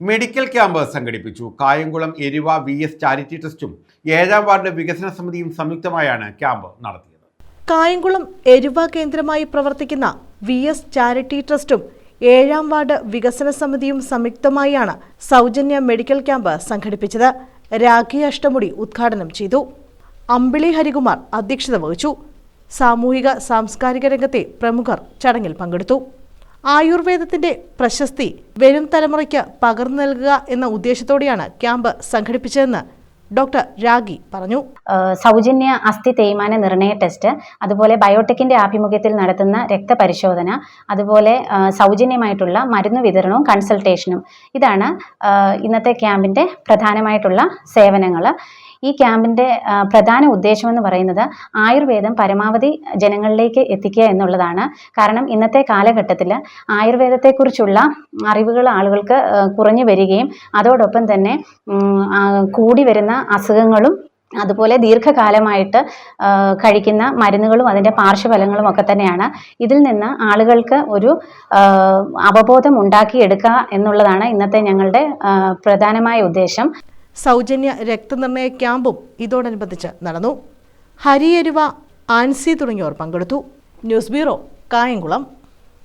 Medical camp സംഘടിപ്പിച്ചു. Kayamkulam Eriva V S charity ട്രസ്റ്റും ഏഴാം ward വികസന സമിതിയും സംയുക്തമായാണ് ക്യാമ്പ് നടത്തിയത്. കായംകുളം എരുവ കേന്ദ്രമായി പ്രവർത്തിക്കുന്ന വി എസ് ചാരിറ്റി ട്രസ്റ്റും ഏഴാം വാർഡ് വികസന സമിതിയും സംയുക്തമായാണ് സൗജന്യ മെഡിക്കൽ ക്യാമ്പ് സംഘടിപ്പിച്ചത്. രാഖി അഷ്ടമുടി ഉദ്ഘാടനം ചെയ്തു. അമ്പിളി ഹരികുമാർ അധ്യക്ഷത വഹിച്ചു. സാമൂഹിക സാംസ്കാരിക രംഗത്തെ പ്രമുഖർ ചടങ്ങിൽ പങ്കെടുത്തു. ആയുർവേദത്തിന്റെ പ്രശസ്തി വരും തലമുറയ്ക്ക് പകർന്നു നൽകുക എന്ന ഉദ്ദേശത്തോടെയാണ് ക്യാമ്പ് സംഘടിപ്പിച്ചതെന്ന് ഡോക്ടർ രാഗി പറഞ്ഞു. സൗജന്യ അസ്ഥി തേയ്മാന നിർണയ ടെസ്റ്റ് അതുപോലെ ബയോടെക്കിന്റെ ആഭിമുഖ്യത്തിൽ നടത്തുന്ന രക്തപരിശോധന അതുപോലെ സൗജന്യമായിട്ടുള്ള മരുന്ന് വിതരണവും കൺസൾട്ടേഷനും. ഇതാണ് ഇന്നത്തെ ക്യാമ്പിന്റെ പ്രധാനമായിട്ടുള്ള സേവനങ്ങൾ ഈ ക്യാമ്പിന്റെ പ്രധാന ഉദ്ദേശം എന്ന് പറയുന്നത് ആയുർവേദം പരമാവധി ജനങ്ങളിലേക്ക് എത്തിക്കുക എന്നുള്ളതാണ്. കാരണം ഇന്നത്തെ കാലഘട്ടത്തിൽ ആയുർവേദത്തെക്കുറിച്ചുള്ള അറിവുകൾ ആളുകൾക്ക് കുറഞ്ഞു വരികയും അതോടൊപ്പം തന്നെ കൂടി വരുന്ന അസുഖങ്ങളും അതുപോലെ ദീർഘകാലമായിട്ട് കഴിക്കുന്ന മരുന്നുകളും അതിന്റെ പാർശ്വഫലങ്ങളും ഒക്കെ തന്നെയാണ്. ഇതിൽ നിന്ന് ആളുകൾക്ക് ഒരു അവബോധം ഉണ്ടാക്കിയെടുക്കുക എന്നുള്ളതാണ് ഇന്നത്തെ ഞങ്ങളുടെ പ്രധാനമായ ഉദ്ദേശം. സൗജന്യ രക്തനിർണയ ക്യാമ്പും ഇതോടനുബന്ധിച്ച് നടന്നു. ഹരിയരുവ ആൻസി തുടങ്ങിയവർ പങ്കെടുത്തു. News bureau Kayamkulam.